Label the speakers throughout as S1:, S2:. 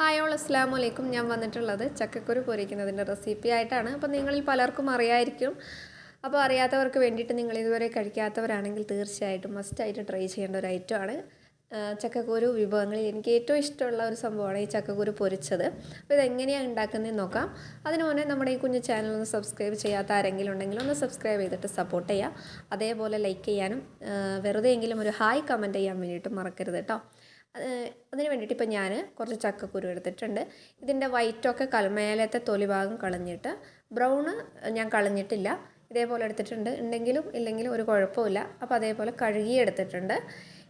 S1: Hi all അസ്സാം വലൈക്കും ഞാൻ വന്നിട്ടുള്ളത് ചക്കക്കുരു പൊരിക്കുന്നതിന്റെ റെസിപ്പി ആയിട്ടാണ് അപ്പോൾ നിങ്ങളിൽ പലർക്കും അറിയായിരിക്കും. അപ്പോൾ അറിയാത്തവർക്ക് വേണ്ടിയിട്ട് നിങ്ങൾ ഇതുവരെ കഴിക്കാത്തവരാണെങ്കിൽ തീർച്ചയായിട്ടും മസ്റ്റായിട്ട് ട്രൈ ചെയ്യേണ്ട ഒരു ഐറ്റമാണ്. ചക്കക്കുരു വിഭവങ്ങളിൽ എനിക്ക് ഏറ്റവും ഇഷ്ടമുള്ള ഒരു സംഭവമാണ് ഈ ചക്കക്കുരു പൊരിച്ചത്. അപ്പോൾ ഇതെങ്ങനെയാണ് ഉണ്ടാക്കുന്നതെന്ന് നോക്കാം. അതിന് മുന്നേ നമ്മുടെ ഈ കുഞ്ഞു ചാനൽ ഒന്ന് സബ്സ്ക്രൈബ് ചെയ്യാത്ത ആരെങ്കിലും ഉണ്ടെങ്കിൽ ഒന്ന് സബ്സ്ക്രൈബ് ചെയ്തിട്ട് സപ്പോർട്ട് ചെയ്യുക. അതേപോലെ ലൈക്ക് ചെയ്യാനും വെറുതെ എങ്കിലും ഒരു ഹായ് കമന്റ് ചെയ്യാൻ വേണ്ടിയിട്ട് മറക്കരുത് കേട്ടോ. അതിന് വേണ്ടിയിട്ട് ഇപ്പോൾ ഞാൻ കുറച്ച് ചക്കക്കുരു എടുത്തിട്ടുണ്ട്. ഇതിന്റെ വൈറ്റൊക്കെ കൽമേലത്തെ തൊലി ഭാഗം കളഞ്ഞിട്ട് ബ്രൗണ് ഞാൻ കളഞ്ഞിട്ടില്ല. ഇതേപോലെ എടുത്തിട്ടുണ്ട്. ഉണ്ടെങ്കിലും ഇല്ലെങ്കിലും ഒരു കുഴപ്പമില്ല. അപ്പോൾ അതേപോലെ കഴുകി എടുത്തിട്ടുണ്ട്.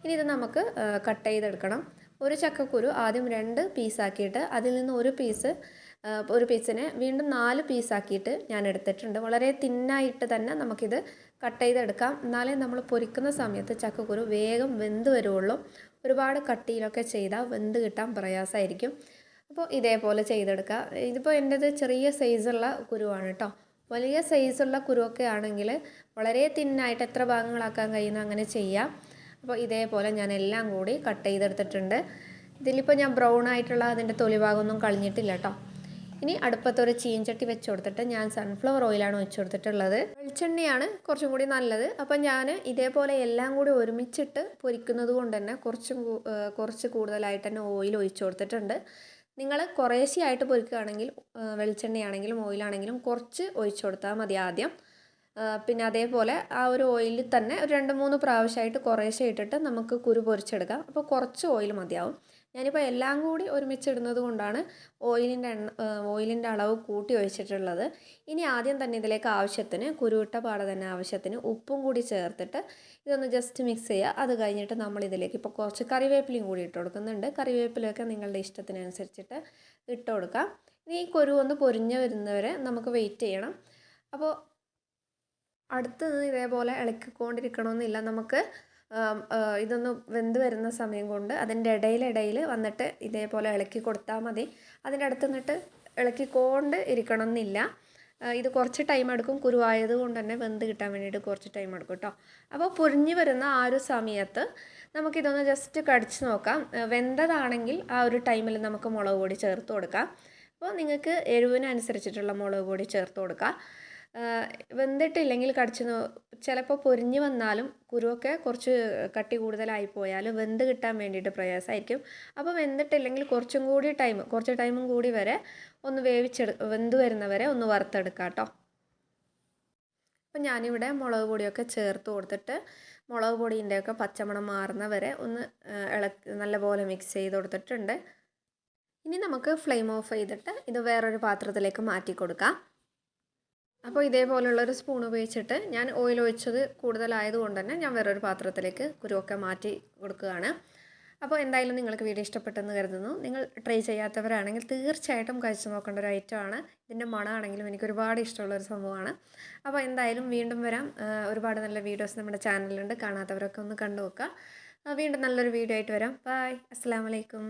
S1: ഇനി ഇത് നമുക്ക് കട്ട് ചെയ്തെടുക്കണം. ഒരു ചക്കക്കുരു ആദ്യം രണ്ട് പീസാക്കിയിട്ട് അതിൽ നിന്ന് ഒരു പീസ് ഒരു പീസിനെ വീണ്ടും നാല് പീസാക്കിയിട്ട് ഞാൻ എടുത്തിട്ടുണ്ട്. വളരെ തിന്നായിട്ട് തന്നെ നമുക്കിത് കട്ട് ചെയ്തെടുക്കാം എന്നാലേ നമ്മൾ പൊരിക്കുന്ന സമയത്ത് ചക്കക്കുരു വേഗം വെന്ത് വരുള്ളൂ ഒരുപാട് കട്ടിയിലൊക്കെ ചെയ്താൽ വെന്ത് കിട്ടാൻ പ്രയാസമായിരിക്കും. അപ്പോൾ ഇതേപോലെ ചെയ്തെടുക്കുക. ഇതിപ്പോൾ എന്റേത് ചെറിയ സൈസുള്ള കുരുവാണ് കേട്ടോ. വലിയ സൈസുള്ള കുരുവൊക്കെ ആണെങ്കിൽ വളരെ തിന്നായിട്ട് എത്ര ഭാഗങ്ങളാക്കാൻ കഴിയുന്ന അങ്ങനെ ചെയ്യാം. അപ്പോൾ ഇതേപോലെ ഞാൻ എല്ലാം കൂടി കട്ട് ചെയ്തെടുത്തിട്ടുണ്ട് ഇതിലിപ്പോൾ ഞാൻ ബ്രൗൺ ആയിട്ടുള്ള അതിന്റെ തൊലിഭാഗമൊന്നും കളഞ്ഞിട്ടില്ല കേട്ടോ. ഇനി അടുപ്പത്തൊരു ചീഞ്ചട്ടി വെച്ച് കൊടുത്തിട്ട് ഞാൻ സൺഫ്ലവർ ഓയിലാണ് വെച്ച് കൊടുത്തിട്ടുള്ളത്. വെളിച്ചെണ്ണയാണ് കുറച്ചും കൂടി നല്ലത്. അപ്പം ഞാൻ ഇതേപോലെ എല്ലാം കൂടി ഒരുമിച്ചിട്ട് പൊരിക്കുന്നത് കൊണ്ട് തന്നെ കുറച്ചും കുറച്ച് കൂടുതലായിട്ട് തന്നെ ഓയിൽ ഒഴിച്ച് കൊടുത്തിട്ടുണ്ട്. നിങ്ങൾ കുറേശ്ശെയായിട്ട് പൊരിക്കുകയാണെങ്കിൽ വെളിച്ചെണ്ണയാണെങ്കിലും ഓയിലാണെങ്കിലും കുറച്ച് ഒഴിച്ചു കൊടുത്താൽ മതി ആദ്യം. പിന്നെ അതേപോലെ ആ ഒരു ഓയിലിൽ തന്നെ ഒരു രണ്ട് മൂന്ന് പ്രാവശ്യമായിട്ട് കുറേശ്ശെ ഇട്ടിട്ട് നമുക്ക് കുരു പൊരിച്ചെടുക്കാം. അപ്പോൾ കുറച്ച് ഓയിൽ മതിയാവും. ഞാനിപ്പോൾ എല്ലാം കൂടി ഒരുമിച്ചിടുന്നത് കൊണ്ടാണ് ഓയിലിന്റെ എണ്ണ ഓയിലിന്റെ അളവ് കൂട്ടി ഒഴിച്ചിട്ടുള്ളത്. ഇനി ആദ്യം തന്നെ ഇതിലേക്ക് ആവശ്യത്തിന് കുരുവിട്ട പാട തന്നെ ആവശ്യത്തിന് ഉപ്പും കൂടി ചേർത്തിട്ട് ഇതൊന്ന് ജസ്റ്റ് മിക്സ് ചെയ്യുക. അത് കഴിഞ്ഞിട്ട് നമ്മൾ ഇതിലേക്ക് ഇപ്പോൾ കുറച്ച് കറിവേപ്പിലയും കൂടി ഇട്ട് കൊടുക്കുന്നുണ്ട്. കറിവേപ്പിലൊക്കെ നിങ്ങളുടെ ഇഷ്ടത്തിനനുസരിച്ചിട്ട് ഇട്ട് കൊടുക്കാം. ഇനി ഈ കുരു ഒന്ന് പൊരിഞ്ഞ് വരുന്നവരെ നമുക്ക് വെയിറ്റ് ചെയ്യണം. അപ്പോൾ അടുത്ത് ഇതേപോലെ ഇളക്കിക്കൊണ്ടിരിക്കണമെന്നില്ല. നമുക്ക് ഇതൊന്ന് വെന്ത് വരുന്ന സമയം കൊണ്ട് അതിന്റെ ഇടയിലിടയിൽ വന്നിട്ട് ഇതേപോലെ ഇളക്കി കൊടുത്താൽ മതി. അതിന്റെ അടുത്ത് നിന്നിട്ട് ഇളക്കിക്കൊണ്ട് ഇരിക്കണം എന്നില്ല ഇത് കുറച്ച് ടൈം എടുക്കും. കുരുവായത് കൊണ്ട് തന്നെ വെന്ത് കിട്ടാൻ വേണ്ടിയിട്ട് കുറച്ച് ടൈം എടുക്കും കേട്ടോ അപ്പോൾ പൊരിഞ്ഞ് വരുന്ന ആ ഒരു സമയത്ത് നമുക്കിതൊന്ന് ജസ്റ്റ് കടിച്ച് നോക്കാം. വെന്തതാണെങ്കിൽ ആ ഒരു ടൈമിൽ നമുക്ക് മുളക് പൊടി ചേർത്ത് കൊടുക്കാം. അപ്പോൾ നിങ്ങൾക്ക് എരിവിനനുസരിച്ചിട്ടുള്ള മുളക് പൊടി ചേർത്ത് കൊടുക്കാം. വെന്തിട്ടില്ലെങ്കിൽ കടിച്ചു ചിലപ്പോൾ പൊരിഞ്ഞു വന്നാലും കുരുവൊക്കെ കുറച്ച് കട്ടി കൂടുതലായി പോയാൽ വെന്ത് കിട്ടാൻ വേണ്ടിയിട്ട് പ്രയാസമായിരിക്കും. അപ്പോൾ വെന്തിട്ടില്ലെങ്കിൽ കുറച്ചും കൂടി ടൈം കുറച്ച് ടൈമും കൂടി വരെ ഒന്ന് വേവിച്ചെടു വെന്ത് വരുന്നവരെ ഒന്ന് വറുത്തെടുക്കാം കേട്ടോ. അപ്പം ഞാനിവിടെ മുളക് പൊടിയൊക്കെ ചേർത്ത് കൊടുത്തിട്ട് മുളക് പൊടിന്റെയൊക്കെ പച്ചമണം മാറുന്ന വരെ ഒന്ന് ഇളക്കി നല്ലപോലെ മിക്സ് ചെയ്ത് കൊടുത്തിട്ടുണ്ട്. ഇനി നമുക്ക് ഫ്ലെയിം ഓഫ് ചെയ്തിട്ട് ഇത് വേറൊരു പാത്രത്തിലേക്ക് മാറ്റി കൊടുക്കാം. അപ്പോൾ ഇതേപോലുള്ളൊരു സ്പൂൺ ഉപയോഗിച്ചിട്ട് ഞാൻ ഓയിൽ ഒഴിച്ചത് കൂടുതലായതുകൊണ്ട് തന്നെ ഞാൻ വേറൊരു പാത്രത്തിലേക്ക് കുരുവൊക്കെ മാറ്റി കൊടുക്കുകയാണ്. അപ്പോൾ എന്തായാലും നിങ്ങൾക്ക് വീഡിയോ ഇഷ്ടപ്പെട്ടെന്ന് കരുതുന്നു. നിങ്ങൾ ട്രൈ ചെയ്യാത്തവരാണെങ്കിൽ തീർച്ചയായിട്ടും കഴിച്ചു നോക്കേണ്ട ഒരു ഐറ്റമാണ് ഇതിന്റെ മണമാണെങ്കിലും എനിക്ക് ഒരുപാട് ഇഷ്ടമുള്ള ഒരു സംഭവമാണ്. അപ്പോൾ എന്തായാലും വീണ്ടും വരാം. ഒരുപാട് നല്ല വീഡിയോസ് നമ്മുടെ ചാനലിലുണ്ട് കാണാത്തവരൊക്കെ ഒന്ന് കണ്ടു നോക്കുക വീണ്ടും നല്ലൊരു വീഡിയോ ആയിട്ട് വരാം. ബായ് അസ്സാം വലൈക്കും